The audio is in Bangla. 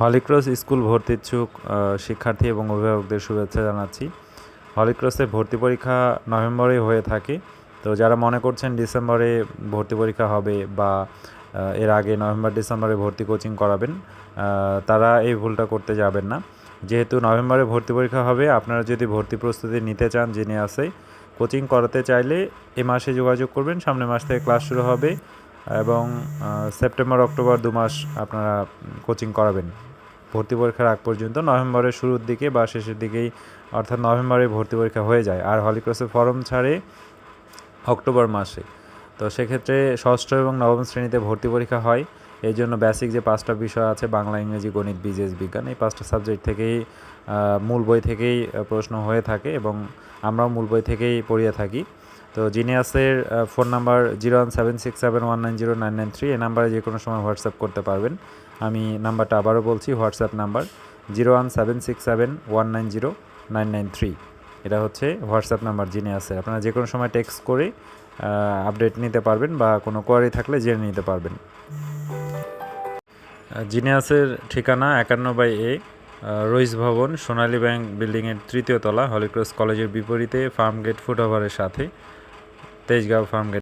হলিক্রস স্কুল ভর্তি ইচ্ছুক শিক্ষার্থী এবং অভিভাবকদের শুভেচ্ছা জানাচ্ছি। হলিক্রসে ভর্তি পরীক্ষা নভেম্বরে হয়ে থাকে। তো যারা মনে করছেন ডিসেম্বরে ভর্তি পরীক্ষা হবে বা এর আগে নভেম্বর, ডিসেম্বরে ভর্তি কোচিং করাবেন তারা এই ভুলটা করতে যাবেন না। যেহেতু নভেম্বরে ভর্তি পরীক্ষা হবে, আপনারা যদি ভর্তি প্রস্তুতি নিতে চান জেনে আসে কোচিং করাতে চাইলে এ মাসে যোগাযোগ করবেন। সামনের মাস থেকে ক্লাস শুরু হবে এবং সেপ্টেম্বর, অক্টোবর দু মাস আপনারা কোচিং করাবেন। ভর্তি পরীক্ষার আগ পর্যন্ত নভেম্বরের শুরুর দিকে বা শেষের দিকেই, অর্থাৎ নভেম্বরে ভর্তি পরীক্ষা হয়ে যায়। আর হলিক্রসে ফর্ম ছাড়ে অক্টোবর মাসে। তো সেক্ষেত্রে ষষ্ঠ এবং নবম শ্রেণীতে ভর্তি পরীক্ষা হয়। এই জন্য বেসিক যে পাঁচটা বিষয় আছে, বাংলা, ইংরেজি, গণিত বিজেস বিজ্ঞান, এই পাঁচটা সাবজেক্ট থেকেই মূল বই থেকেই প্রশ্ন হয়ে থাকে এবং আমরাও মূল বই থেকেই পড়িয়ে থাকি। তো জিনিয়াসের phone number zero one seven six seven one nine zero nine nine three, এই নাম্বারে যে কোনো সময় হোয়াটসঅ্যাপ করতে পারবেন। আমি নাম্বারটা আবারও বলছি, WhatsApp number zero one seven six seven one nine zero nine nine three. এটা হচ্ছে হোয়াটসঅ্যাপ নাম্বার জিনিয়াসের। আপনারা যে কোনো সময় টেক্সট করে আপডেট নিতে পারবেন বা কোনো কোয়ারি থাকলে জেনে নিতে পারবেন। জিনিয়াসের ঠিকানা একান্ন বাই এ রইস ভবন, সোনালী ব্যাংক বিল্ডিংয়ের তৃতীয় তলা, হলিক্রস কলেজের বিপরীতে ফার্ম গেট ফুট ওভারের সাথে, তেজগাঁও ফার্ম গেট